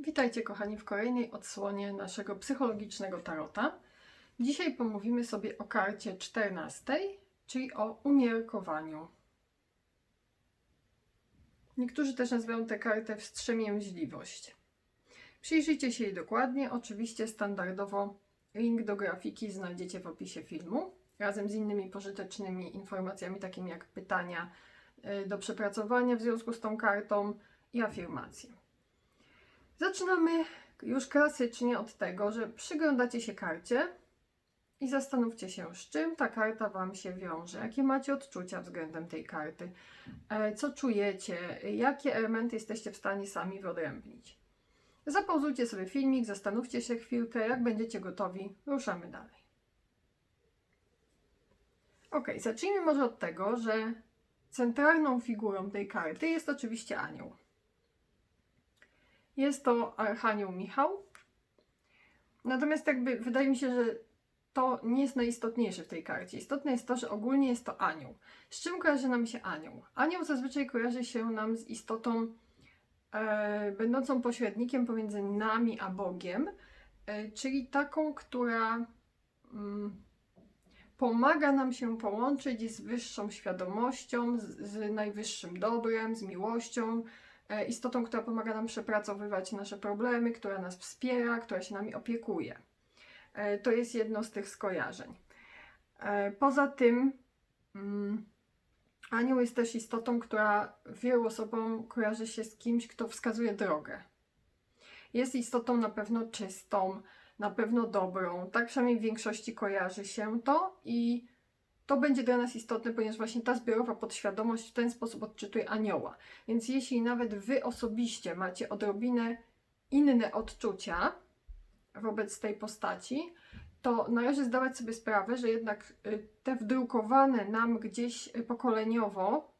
Witajcie kochani w kolejnej odsłonie naszego psychologicznego tarota. Dzisiaj pomówimy sobie o karcie 14, czyli o umiarkowaniu. Niektórzy też nazywają tę kartę wstrzemięźliwość. Przyjrzyjcie się jej dokładnie. Oczywiście standardowo link do grafiki znajdziecie w opisie filmu, razem z innymi pożytecznymi informacjami, takimi jak pytania y, do przepracowania w związku z tą kartą i afirmacje. Zaczynamy już klasycznie od tego, że przyglądacie się karcie i zastanówcie się, z czym ta karta Wam się wiąże, jakie macie odczucia względem tej karty, e, co czujecie, jakie elementy jesteście w stanie sami wyodrębnić. Zapauzujcie sobie filmik, zastanówcie się chwilkę, jak będziecie gotowi, ruszamy dalej. Ok, zacznijmy może od tego, że centralną figurą tej karty jest oczywiście anioł. Jest to Archanioł Michał. Natomiast jakby wydaje mi się, że to nie jest najistotniejsze w tej karcie. Istotne jest to, że ogólnie jest to anioł. Z czym kojarzy nam się anioł? Anioł zazwyczaj kojarzy się nam z istotą e, będącą pośrednikiem pomiędzy nami a Bogiem, e, czyli taką, która mm, pomaga nam się połączyć z wyższą świadomością, z, z najwyższym dobrem, z miłością, istotą, która pomaga nam przepracowywać nasze problemy, która nas wspiera, która się nami opiekuje. E, To jest jedno z tych skojarzeń. E, Poza tym, mm, anioł jest też istotą, która wielu osobom kojarzy się z kimś, kto wskazuje drogę. Jest istotą na pewno czystą, na pewno dobrą. Tak przynajmniej w większości kojarzy się to i to będzie dla nas istotne, ponieważ właśnie ta zbiorowa podświadomość w ten sposób odczytuje anioła. Więc jeśli nawet wy osobiście macie odrobinę inne odczucia wobec tej postaci, to należy zdawać sobie sprawę, że jednak y, te wdrukowane nam gdzieś y, pokoleniowo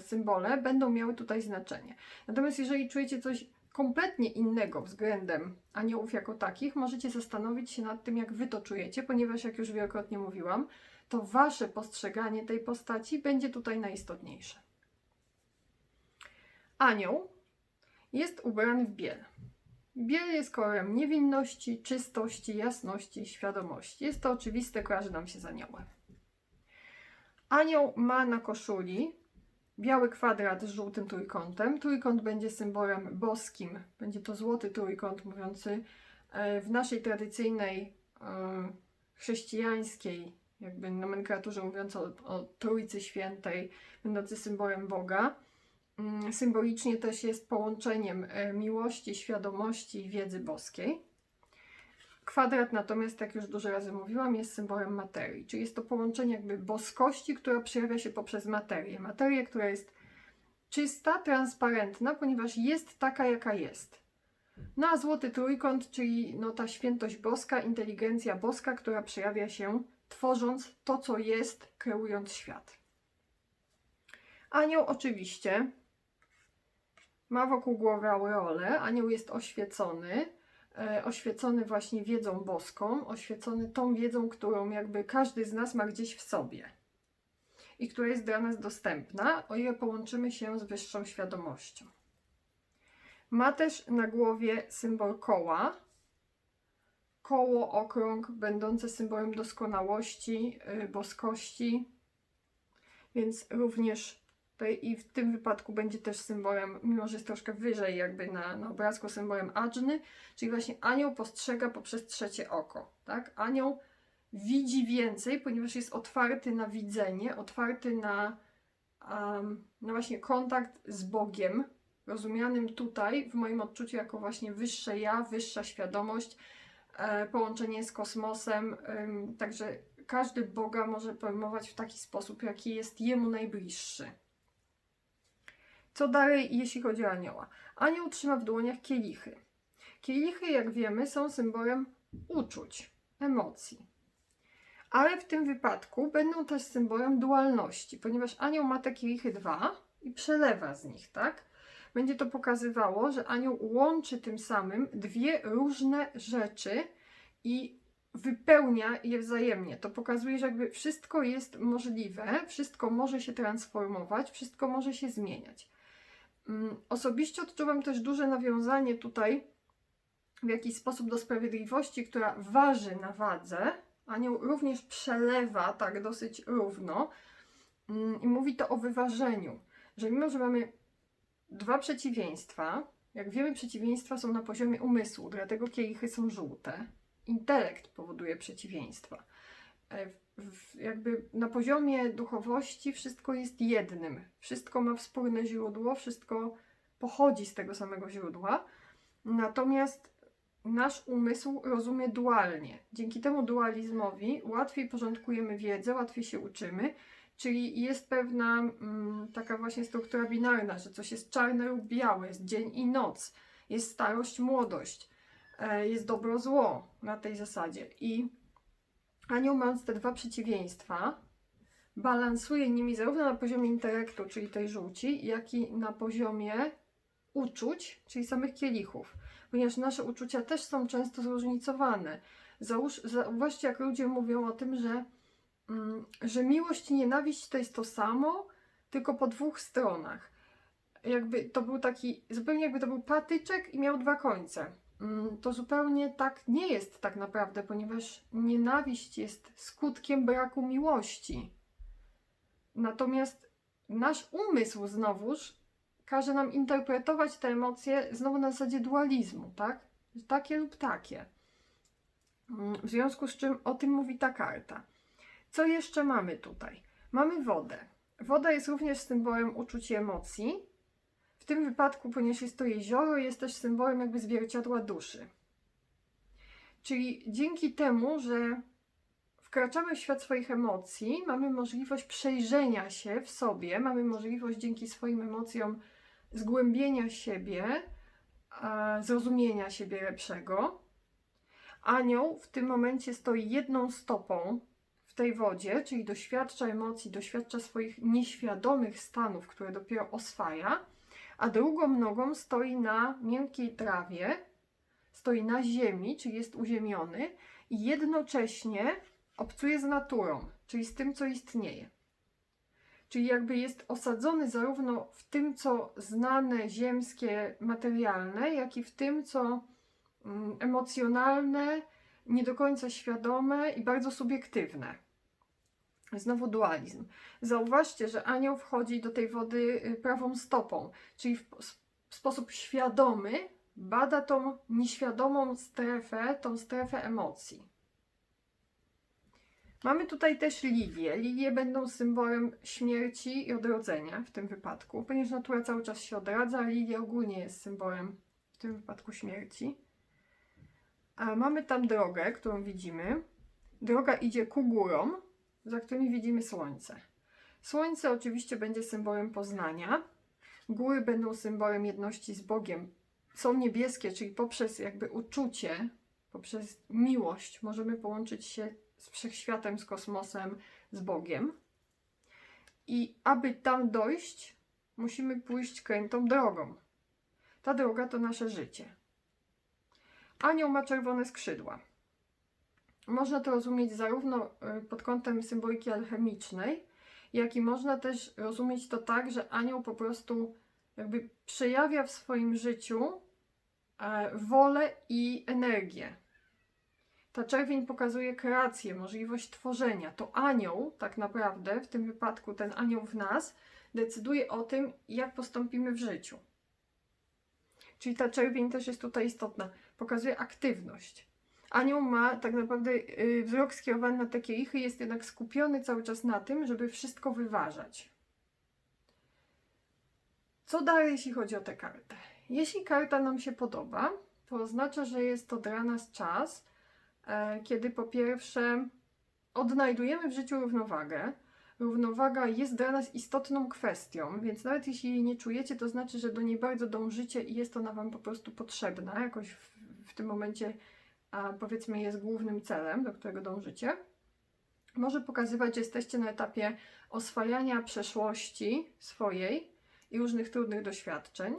symbole będą miały tutaj znaczenie. Natomiast jeżeli czujecie coś kompletnie innego względem aniołów jako takich, możecie zastanowić się nad tym, jak wy to czujecie, ponieważ jak już wielokrotnie mówiłam, to wasze postrzeganie tej postaci będzie tutaj najistotniejsze. Anioł jest ubrany w biel. Biel jest kolorem niewinności, czystości, jasności, świadomości. Jest to oczywiste, kojarzy nam się z aniołem. Anioł ma na koszuli biały kwadrat z żółtym trójkątem. Trójkąt będzie symbolem boskim. Będzie to złoty trójkąt, mówiący e, w naszej tradycyjnej e, chrześcijańskiej jakby nomenklaturze mówiąc o, o Trójcy Świętej, będący symbolem Boga. Mm, Symbolicznie też jest połączeniem e, miłości, świadomości i wiedzy boskiej. Kwadrat natomiast, jak już dużo razy mówiłam, jest symbolem materii, czyli jest to połączenie jakby boskości, która przejawia się poprzez materię. Materię, która jest czysta, transparentna, ponieważ jest taka, jaka jest. No a złoty trójkąt, czyli no, ta świętość boska, inteligencja boska, która przejawia się tworząc to, co jest, kreując świat. Anioł oczywiście ma wokół głowy aureolę. Anioł jest oświecony, e, oświecony właśnie wiedzą boską, oświecony tą wiedzą, którą jakby każdy z nas ma gdzieś w sobie i która jest dla nas dostępna, o ile połączymy się z wyższą świadomością. Ma też na głowie symbol koła, koło, okrąg, będące symbolem doskonałości, yy, boskości, więc również i w tym wypadku będzie też symbolem, mimo że jest troszkę wyżej jakby na, na obrazku, symbolem Ajny, czyli właśnie anioł postrzega poprzez trzecie oko, tak? Anioł widzi więcej, ponieważ jest otwarty na widzenie, otwarty na, um, na właśnie kontakt z Bogiem, rozumianym tutaj w moim odczuciu jako właśnie wyższe ja, wyższa świadomość, połączenie z kosmosem, także każdy Boga może pojmować w taki sposób, jaki jest jemu najbliższy. Co dalej, jeśli chodzi o anioła? Anioł trzyma w dłoniach kielichy. Kielichy, jak wiemy, są symbolem uczuć, emocji. Ale w tym wypadku będą też symbolem dualności, ponieważ anioł ma te kielichy dwa i przelewa z nich, tak? Będzie to pokazywało, że anioł łączy tym samym dwie różne rzeczy i wypełnia je wzajemnie. To pokazuje, że jakby wszystko jest możliwe, wszystko może się transformować, wszystko może się zmieniać. Mm, Osobiście odczuwam też duże nawiązanie tutaj w jakiś sposób do sprawiedliwości, która waży na wadze. Anioł również przelewa tak dosyć równo Mm, i mówi to o wyważeniu, że mimo, że mamy dwa przeciwieństwa, jak wiemy, przeciwieństwa są na poziomie umysłu, dlatego kielichy są żółte. Intelekt powoduje przeciwieństwa. E, w- jakby na poziomie duchowości wszystko jest jednym. Wszystko ma wspólne źródło, wszystko pochodzi z tego samego źródła. Natomiast nasz umysł rozumie dualnie. Dzięki temu dualizmowi łatwiej porządkujemy wiedzę, łatwiej się uczymy, czyli jest pewna mm, taka właśnie struktura binarna, że coś jest czarne lub białe, jest dzień i noc, jest starość, młodość, e, jest dobro, zło na tej zasadzie. I Anioł mając te dwa przeciwieństwa, balansuje nimi zarówno na poziomie intelektu, czyli tej żółci, jak i na poziomie uczuć, czyli samych kielichów. Ponieważ nasze uczucia też są często zróżnicowane. Załóż, zauważcie, jak ludzie mówią o tym, że, że miłość i nienawiść to jest to samo, tylko po dwóch stronach. Jakby to był taki, zupełnie jakby to był patyczek i miał dwa końce. Mm, To zupełnie tak nie jest tak naprawdę, ponieważ nienawiść jest skutkiem braku miłości. Natomiast nasz umysł znowuż każe nam interpretować te emocje znowu na zasadzie dualizmu, tak? Takie lub takie. Mm, W związku z czym o tym mówi ta karta. Co jeszcze mamy tutaj? Mamy wodę. Woda jest również symbolem uczuć i emocji. W tym wypadku, ponieważ jest to jezioro, jest też symbolem jakby zwierciadła duszy. Czyli dzięki temu, że wkraczamy w świat swoich emocji, mamy możliwość przejrzenia się w sobie, mamy możliwość dzięki swoim emocjom zgłębienia siebie, zrozumienia siebie lepszego. Anioł w tym momencie stoi jedną stopą w tej wodzie, czyli doświadcza emocji, doświadcza swoich nieświadomych stanów, które dopiero oswaja, a drugą nogą stoi na miękkiej trawie, stoi na ziemi, czyli jest uziemiony i jednocześnie obcuje z naturą, czyli z tym, co istnieje. Czyli jakby jest osadzony zarówno w tym, co znane, ziemskie, materialne, jak i w tym, co mm, emocjonalne, nie do końca świadome i bardzo subiektywne. Znowu dualizm. Zauważcie, że anioł wchodzi do tej wody y, prawą stopą, czyli w, sposób świadomy bada tą nieświadomą strefę, tą strefę emocji. Mamy tutaj też lilie. Lilie będą symbolem śmierci i odrodzenia w tym wypadku, ponieważ natura cały czas się odradza, a lilie ogólnie jest symbolem w tym wypadku śmierci. A mamy tam drogę, którą widzimy. Droga idzie ku górom, za którymi widzimy słońce. Słońce oczywiście będzie symbolem poznania. Góry będą symbolem jedności z Bogiem. Są niebieskie, czyli poprzez jakby uczucie, poprzez miłość możemy połączyć się z wszechświatem, z kosmosem, z Bogiem. I aby tam dojść, musimy pójść krętą drogą. Ta droga to nasze życie. Anioł ma czerwone skrzydła. Można to rozumieć zarówno y, pod kątem symboliki alchemicznej, jak i można też rozumieć to tak, że anioł po prostu jakby przejawia w swoim życiu e, wolę i energię. Ta czerwień pokazuje kreację, możliwość tworzenia. To anioł, tak naprawdę, w tym wypadku ten anioł w nas, decyduje o tym, jak postąpimy w życiu. Czyli ta czerwień też jest tutaj istotna. Pokazuje aktywność. Anioł ma tak naprawdę y, wzrok skierowany na te kielichy, jest jednak skupiony cały czas na tym, żeby wszystko wyważać. Co dalej, jeśli chodzi o tę kartę? Jeśli karta nam się podoba, to oznacza, że jest to dla nas czas, e, kiedy po pierwsze odnajdujemy w życiu równowagę. Równowaga jest dla nas istotną kwestią, więc nawet jeśli jej nie czujecie, to znaczy, że do niej bardzo dążycie i jest ona Wam po prostu potrzebna. Jakoś w, w tym momencie, powiedzmy, jest głównym celem, do którego dążycie. Może pokazywać, że jesteście na etapie oswajania przeszłości swojej i różnych trudnych doświadczeń.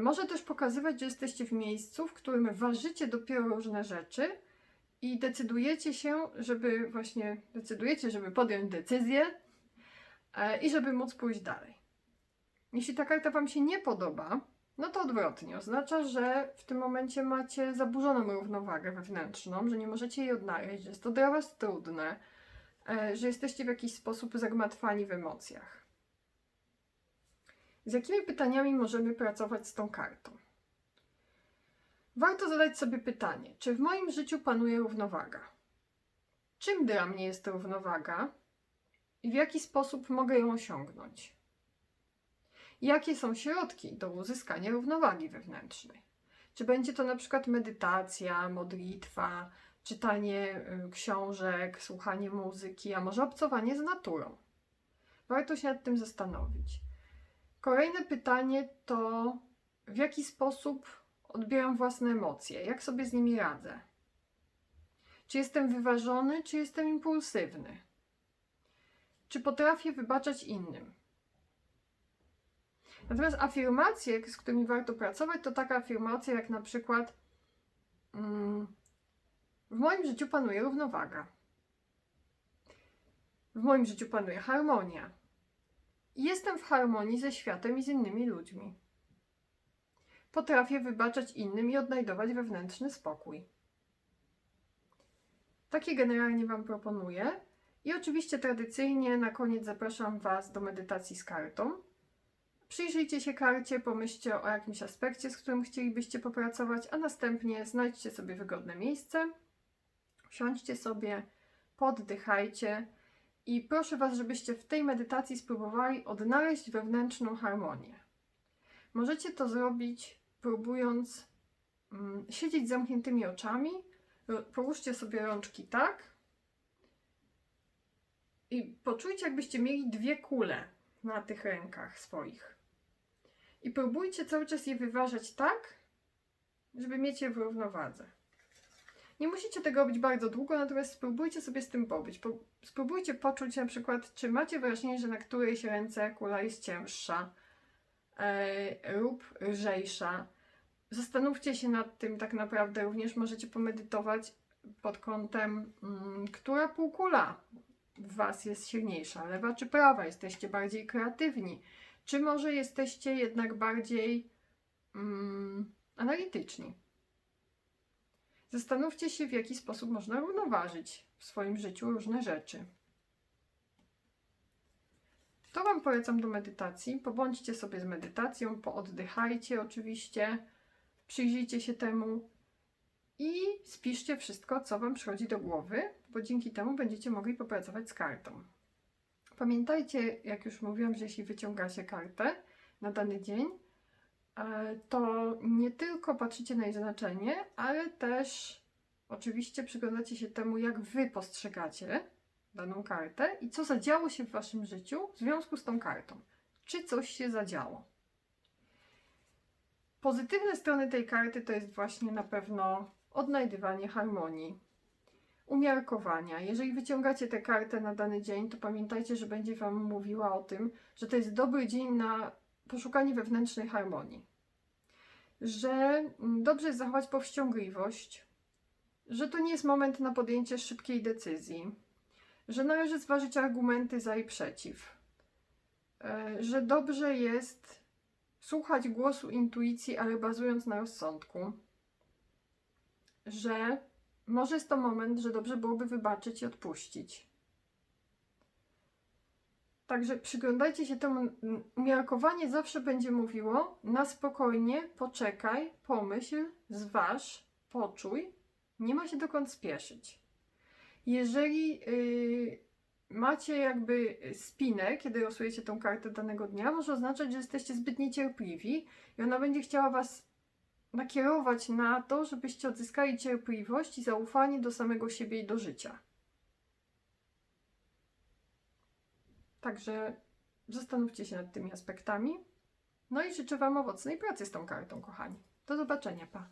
Może też pokazywać, że jesteście w miejscu, w którym ważycie dopiero różne rzeczy i decydujecie się, żeby właśnie decydujecie, żeby podjąć decyzję e, i żeby móc pójść dalej. Jeśli ta karta Wam się nie podoba, no to odwrotnie. Oznacza, że w tym momencie macie zaburzoną równowagę wewnętrzną, że nie możecie jej odnaleźć, że jest to dla Was trudne, e, że jesteście w jakiś sposób zagmatwani w emocjach. Z jakimi pytaniami możemy pracować z tą kartą? Warto zadać sobie pytanie, czy w moim życiu panuje równowaga? Czym dla mnie jest równowaga i w jaki sposób mogę ją osiągnąć? Jakie są środki do uzyskania równowagi wewnętrznej? Czy będzie to na przykład medytacja, modlitwa, czytanie y, książek, słuchanie muzyki, a może obcowanie z naturą? Warto się nad tym zastanowić. Kolejne pytanie to w jaki sposób odbieram własne emocje, jak sobie z nimi radzę? Czy jestem wyważony, czy jestem impulsywny? Czy potrafię wybaczać innym? Natomiast afirmacje, z którymi warto pracować, to taka afirmacja jak na przykład mm, w moim życiu panuje równowaga. W moim życiu panuje harmonia. Jestem w harmonii ze światem i z innymi ludźmi. Potrafię wybaczać innym i odnajdować wewnętrzny spokój. Takie generalnie Wam proponuję. I oczywiście tradycyjnie na koniec zapraszam Was do medytacji z kartą. Przyjrzyjcie się karcie, pomyślcie o jakimś aspekcie, z którym chcielibyście popracować, a następnie znajdźcie sobie wygodne miejsce, siądźcie sobie, poddychajcie i proszę Was, żebyście w tej medytacji spróbowali odnaleźć wewnętrzną harmonię. Możecie to zrobić próbując mm, siedzieć z zamkniętymi oczami. Połóżcie sobie rączki tak i poczujcie, jakbyście mieli dwie kule na tych rękach swoich. I próbujcie cały czas je wyważać tak, żeby mieć je w równowadze. Nie musicie tego robić bardzo długo, natomiast spróbujcie sobie z tym pobyć. Po, spróbujcie poczuć na przykład, czy macie wrażenie, że na którejś ręce kula jest cięższa e, lub lżejsza. Zastanówcie się nad tym tak naprawdę. Również możecie pomedytować pod kątem, mm, która półkula w Was jest silniejsza, lewa czy prawa? Jesteście bardziej kreatywni? Czy może jesteście jednak bardziej mm, analityczni? Zastanówcie się, w jaki sposób można równoważyć w swoim życiu różne rzeczy. To Wam polecam do medytacji. Pobądźcie sobie z medytacją, pooddychajcie oczywiście, przyjrzyjcie się temu i spiszcie wszystko, co Wam przychodzi do głowy, bo dzięki temu będziecie mogli popracować z kartą. Pamiętajcie, jak już mówiłam, że jeśli wyciągacie kartę na dany dzień, e, to nie tylko patrzycie na jej znaczenie, ale też oczywiście przyglądacie się temu, jak Wy postrzegacie daną kartę i co zadziało się w Waszym życiu w związku z tą kartą. Czy coś się zadziało? Pozytywne strony tej karty to jest właśnie na pewno odnajdywanie harmonii, umiarkowania. Jeżeli wyciągacie tę kartę na dany dzień, to pamiętajcie, że będzie Wam mówiła o tym, że to jest dobry dzień na poszukanie wewnętrznej harmonii. Że mm, dobrze jest zachować powściągliwość, że to nie jest moment na podjęcie szybkiej decyzji, że należy zważyć argumenty za i przeciw, e, że dobrze jest słuchać głosu intuicji, ale bazując na rozsądku, że może jest to moment, że dobrze byłoby wybaczyć i odpuścić. Także przyglądajcie się temu. Umiarkowanie zawsze będzie mówiło na spokojnie, poczekaj, pomyśl, zważ, poczuj. Nie ma się dokąd spieszyć. Jeżeli yy, macie jakby spinę, kiedy losujecie tą kartę danego dnia, może oznaczać, że jesteście zbyt niecierpliwi i ona będzie chciała Was nakierować na to, żebyście odzyskali cierpliwość i zaufanie do samego siebie i do życia. Także zastanówcie się nad tymi aspektami. No i życzę Wam owocnej pracy z tą kartą, kochani. Do zobaczenia, pa.